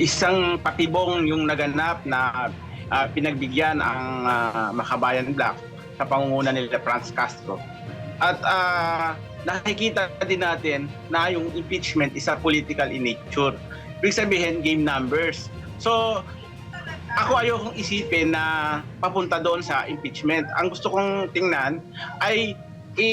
isang patibong yung naganap na ah, pinagbigyan ang ah, Makabayan Black sa pangunguna nila Franz Castro. At ah, nakikita din natin na yung impeachment is a political in nature. Ibig sabihin, game numbers. So, ako ayokong isipin na papunta doon sa impeachment. Ang gusto kong tingnan ay i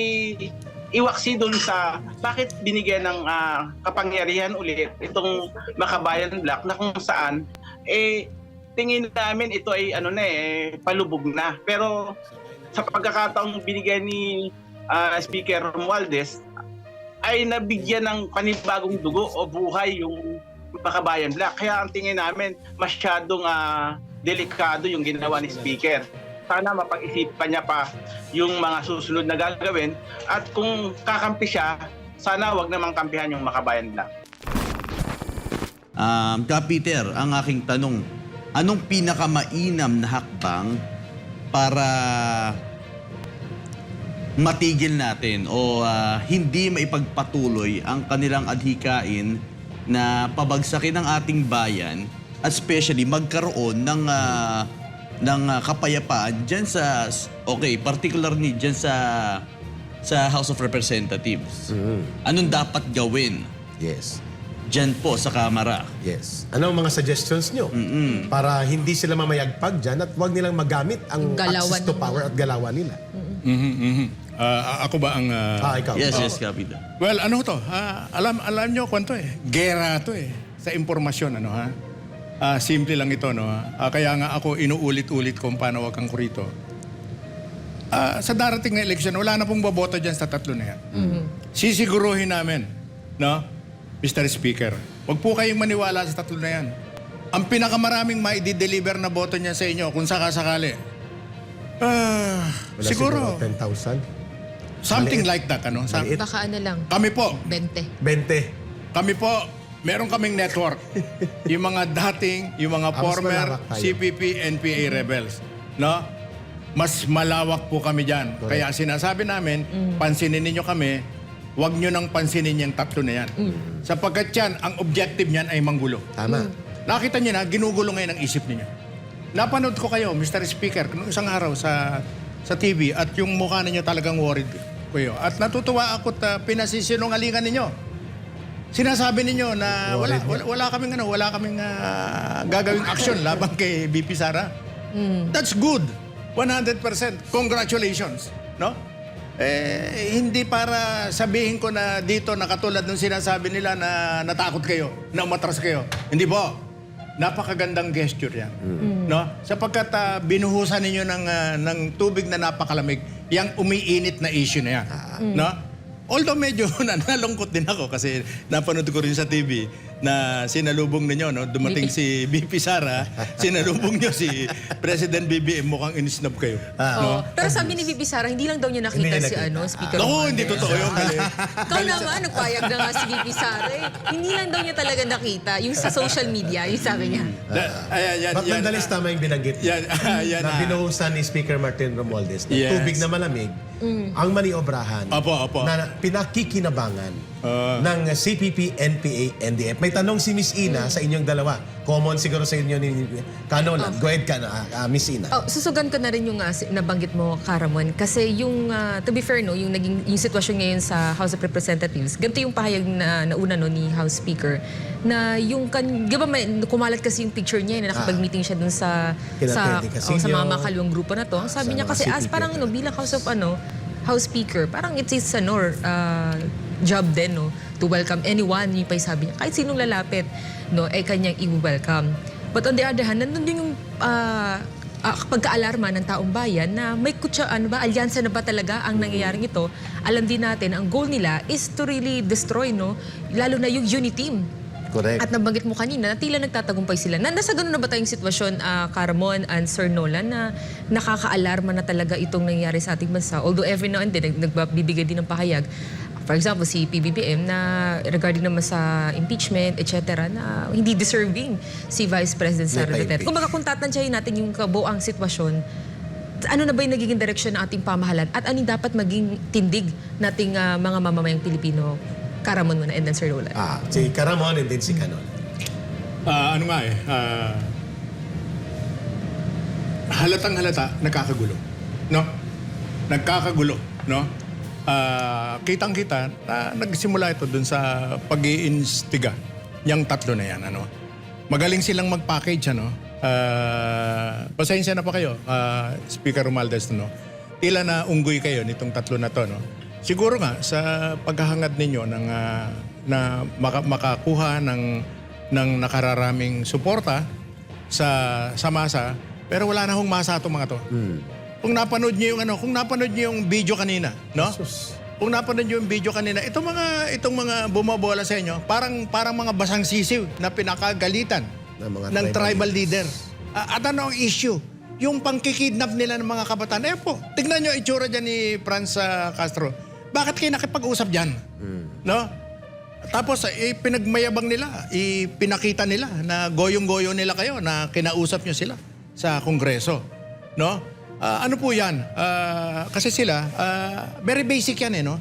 iwaksi doon sa bakit binigyan ng ah, kapangyarihan ulit itong Makabayan Black na kung saan eh tingin namin ito ay ano na eh palubog na. Pero sa pagkakataong binigyan ni ah, Speaker Romualdez ay nabigyan ng panibagong dugo o buhay yung Makabayan Black. Kaya ang tingin namin masyadong ah, delikado yung ginawa ni Speaker. Sana mapag-isipan niya pa yung mga susunod na gagawin at kung kakampi siya, sana wag namang kampihan yung Makabayan Black. Um, Ka Peter, ang aking tanong, anong pinakamainam na hakbang para matigil natin o ah, hindi maipagpatuloy ang kanilang adhikain na pabagsakin ang ating bayan especially magkaroon ng ah, ng ah, kapayapaan diyan sa okay particularly diyan sa sa House of Representatives. Anong dapat gawin Yes. diyan po sa Kamara? Yes. Ano ang mga suggestions nyo? Para hindi sila mamayagpag dyan at huwag nilang magamit ang galawan access to power at galawan nila. Mhm, mhm. Ah, ako ba ang... ah, Ah, ikaw. Yes, yes, Kapita. Well, ano to? Ah, alam alam nyo kwanto eh. Gera to eh. Sa impormasyon, ano ha? Ah, simple lang ito, no? Ah, kaya nga ako inuulit-ulit kung paano wag kang kurito. Ah, sa darating na eleksyon, wala na pong boboto dyan sa tatlo na yan. Sisiguruhin namin, no? Mr. Speaker, wag po kayong maniwala sa tatlo na yan. Ang pinakamaraming maidi-deliver na boto niya sa inyo, kung sakasakali, ah, Wala siguro, 10,000. something like that, ano? Sa- Maliit. Baka ano lang, kami po, 20. 20. kami po, meron kaming network. yung mga dating, yung mga Ah, mas former malawak tayo. CPP, NPA rebels. No? Mas malawak po kami dyan. Correct. Kaya sinasabi namin, pansinin ninyo kami, huwag nyo nang pansinin yung tatlo na yan. Sapagkat yan, ang objective niyan ay manggulo. Tama. Nakita niyo na, ginugulo ngayon ang isip ninyo. Napanood ko kayo, Mr. Speaker, nung isang araw sa sa TV at yung mukha ninyo talagang worried kayo. At natutuwa ako at uh, pinasisinungalingan ninyo. Sinasabi ninyo na wala, wala, wala kaming ano, wala kaming ah, gagawing aksyon laban kay BP Sara. That's good. 100%. Congratulations. No? Eh, hindi para sabihin ko na dito na katulad ng sinasabi nila na natakot kayo, na umatras kayo. Hindi po. Napakagandang gesture yan. No? Sapagkat ah, binuhusan ninyo ng, ah, ng tubig na napakalamig, yung umiinit na issue na yan. No? Although medyo na- nalungkot din ako kasi napanood ko rin sa TV na sinalubong ninyo, no? dumating si BP Sara, sinalubong nyo si President BBM, mukhang inisnob kayo. Oo. Pero sabi ni Bibi Sara, hindi lang daw niya nakita Hindi si nakita. ano, Speaker. Naku, Romualdez. hindi totoo yun. Kali. Ikaw naman, nagpayag na nga si Bibi Sara eh. Hindi lang daw niya talaga nakita. Yung sa social media, yung sabi niya. Da- ayan, yan, But yan, nonetheless, tama yung binanggit. yan, ah, yan, na ah. binuhusan ni Speaker Martin Romualdez na Yes. tubig na malamig ang maniobrahan Opo, opo. na pinakikinabangan Ah. ng CPP, NPA, NDF. May tanong si Miss Ina sa inyong dalawa. Common siguro sa inyo ni Kanolan. Go ahead ka na, ah, Miss Ina. Oh, susugan ko na rin yung ah, si- nabanggit mo, Karamon. Kasi yung, ah, to be fair, no, yung, naging, yung sitwasyon ngayon sa House of Representatives, ganito yung pahayag na nauna no, ni House Speaker, na yung, kan, di ba may, kumalat kasi yung picture niya, na nakapag-meeting siya dun sa, sa, Teddy oh, sa Casino. mga makalawang grupo na to. sa Sabi niya mga kasi, as CPP, parang no, bilang House of, ano, House Speaker, parang it's his, ano, ah, job din, no, to welcome anyone, yung pa yung sabi niya, kahit sinong lalapit, no, ay kanyang i-welcome. But on the other hand, nandun din yung ah, ah, pagkaalarma ng taong bayan na may kutsa, ano ba, alyansa na ba talaga ang nangyayaring ito. Alam din natin, ang goal nila is to really destroy, no, lalo na yung unity team. Correct. At nabanggit mo kanina, na tila nagtatagumpay sila. Na, nasa ganun na ba tayong sitwasyon, ah, Caramon and Sir Nolan, na nakakaalarma na talaga itong nangyayari sa ating bansa? Although every now and then, nag- nagbibigay din ng pahayag. For example, si PBBM na regarding naman sa impeachment, etc., na hindi deserving si Vice President Sara Duterte. Kung baka kung tatansyahin natin yung kabuang sitwasyon, ano na ba yung nagiging direksyon ng ating pamahalan at ano dapat maging tindig nating ah, mga mamamayang Pilipino? Karamon muna and then Sir Nolan. Ah, si Karamon and then si Kanolan. Ah, ano nga eh, ah, halatang halata, nagkakagulo. No? Nagkakagulo, no? Ah, kitang-kita na nagsimula ito dun sa pag iinstiga yung tatlo na yan, ano? Magaling silang mag-package, ano? Ah, pasensya na pa kayo, ah, Speaker Romualdez, no? Tila na unggoy kayo nitong tatlo na to, no? Siguro nga, sa paghahangad ninyo ng, ah, na maka- makakuha ng, ng nakararaming suporta sa, sa masa, pero wala na hong masa itong mga to. Kung napanood niyo yung ano, kung napanood niyo yung video kanina, no? Kung napanood niyo yung video kanina, itong mga itong mga bumabola sa inyo, parang parang mga basang sisiw na pinakagalitan Ng mga ng tribal tribal leader. Ah, at ano ang issue? Yung pangkikidnap nila ng mga kabataan. Eh po, tignan niyo itsura dyan ni Franz ah, Castro. Bakit kayo nakipag-usap dyan? No? Tapos eh, pinagmayabang nila, ipinakita nila na goyong-goyo nila kayo na kinausap nyo sila sa kongreso. No? Ah, ano po yan? Ah, kasi sila, ah, very basic yan eh, no?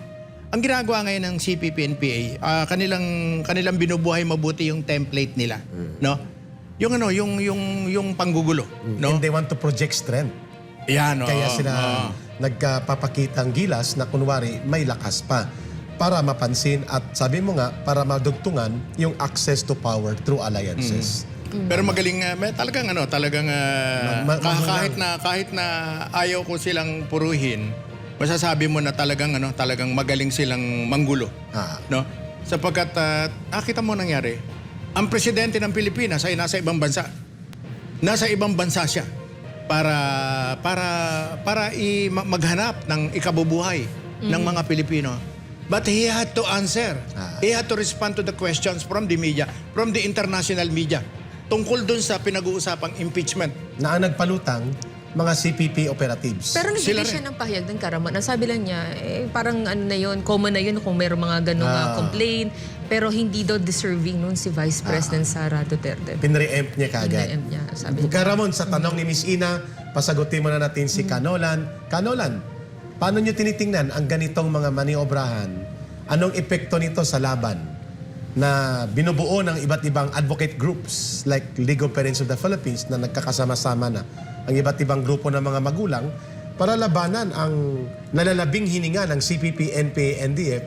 Ang ginagawa ngayon ng CPP-NPA, ah, kanilang, kanilang binubuhay mabuti yung template nila. No? Yung ano, yung, yung, yung panggugulo. No? And they want to project strength. Yan, oo. Kaya sila Oo. Nagpapakita ang gilas na kunwari may lakas pa para mapansin at sabi mo nga para madugtungan yung access to power through alliances. Pero magaling nga, may talagang ano, talagang ah, Ma- ma- kah- mahulang. kahit na kahit na ayaw ko silang puruhin, masasabi mo na talagang ano, talagang magaling silang manggulo, Ah. no? Sapagkat ah, nakita mo nangyari, ang presidente ng Pilipinas ay nasa ibang bansa. Nasa ibang bansa siya para para para i- ma- maghanap ng ikabubuhay ng mga Pilipino. But he had to answer. Ah. He had to respond to the questions from the media, from the international media, tungkol dun sa pinag-uusapang impeachment. Na ang nagpalutang, mga CPP operatives. Pero Sila nagbigay siya ng pahayag ng karaman. Nasabi lang niya, eh, parang ano na yun, common na yun kung mayroong mga ganong Ah. ah, complaint. Pero hindi daw deserving nun si Vice President Sara Duterte. Pinre-empt niya kagad. Pina-empt niya, sabi niya. Karamon, sa tanong ni Miss Ina, pasagutin mo na natin si Kanolan. Kanolan, paano nyo tinitingnan ang ganitong mga maniobrahan? Anong epekto nito sa laban na binubuo ng iba't ibang advocate groups like League of Parents of the Philippines na nagkakasama-sama na ang iba't ibang grupo ng mga magulang para labanan ang nalalabing hininga ng CPP, NPA, NDF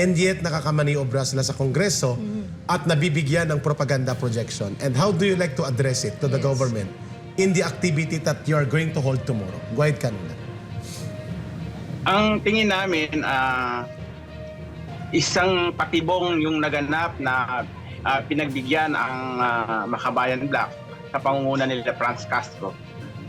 and yet nakakamaniobra sila sa Kongreso at nabibigyan ng propaganda projection. And how do you like to address it to the Yes. government in the activity that you are going to hold tomorrow? Go ahead, Kanula. Ang tingin namin, ah, isang patibong yung naganap na ah, pinagbigyan ang ah, Makabayan Black sa pangunguna nila Franz Castro.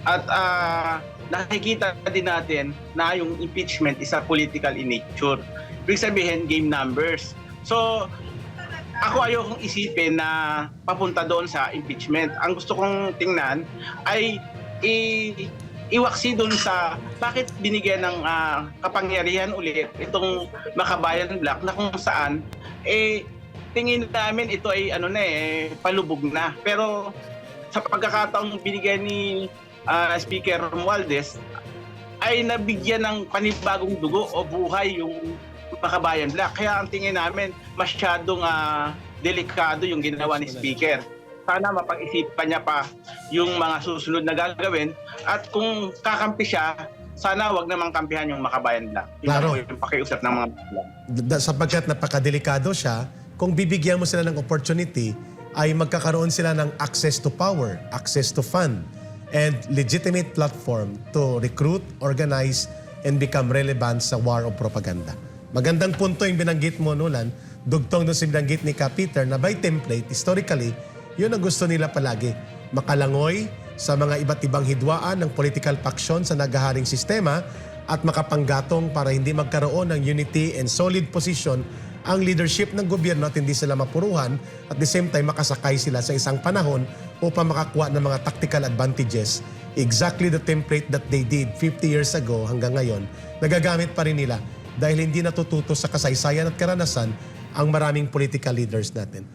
At ah, nakikita din natin na yung impeachment is a political in nature. Ibig sabihin, game numbers. So, ako ayokong isipin na papunta doon sa impeachment. Ang gusto kong tingnan ay i iwaksi doon sa bakit binigyan ng ah, kapangyarihan ulit itong Makabayan Black na kung saan eh tingin namin ito ay ano na eh palubog na. Pero sa pagkakataong binigyan ni ah, Speaker Romualdez ay nabigyan ng panibagong dugo o buhay yung Makabayan Black. Kaya ang tingin namin masyadong ah, delikado yung ginawa ni Speaker. Sana mapag-isipan niya pa yung mga susunod na gagawin at kung kakampi siya, sana wag namang kampihan yung Makabayan Black. Yun Claro. po yung pakiusap ng mga. Da- sapagkat napakadelikado siya, kung bibigyan mo sila ng opportunity, ay magkakaroon sila ng access to power, access to fund, and legitimate platform to recruit, organize, and become relevant sa war of propaganda. Magandang punto yung binanggit mo, Nulan. Dugtong doon sa binanggit ni Ka Peter na by template, historically, yun ang gusto nila palagi. Makalangoy sa mga iba't ibang hidwaan ng political faction sa naghaharing sistema at makapanggatong para hindi magkaroon ng unity and solid position ang leadership ng gobyerno at hindi sila mapuruhan at the same time makasakay sila sa isang panahon upang makakuha ng mga tactical advantages. Exactly the template that they did 50 years ago hanggang ngayon, nagagamit pa rin nila dahil hindi natututo sa kasaysayan at karanasan ang maraming political leaders natin.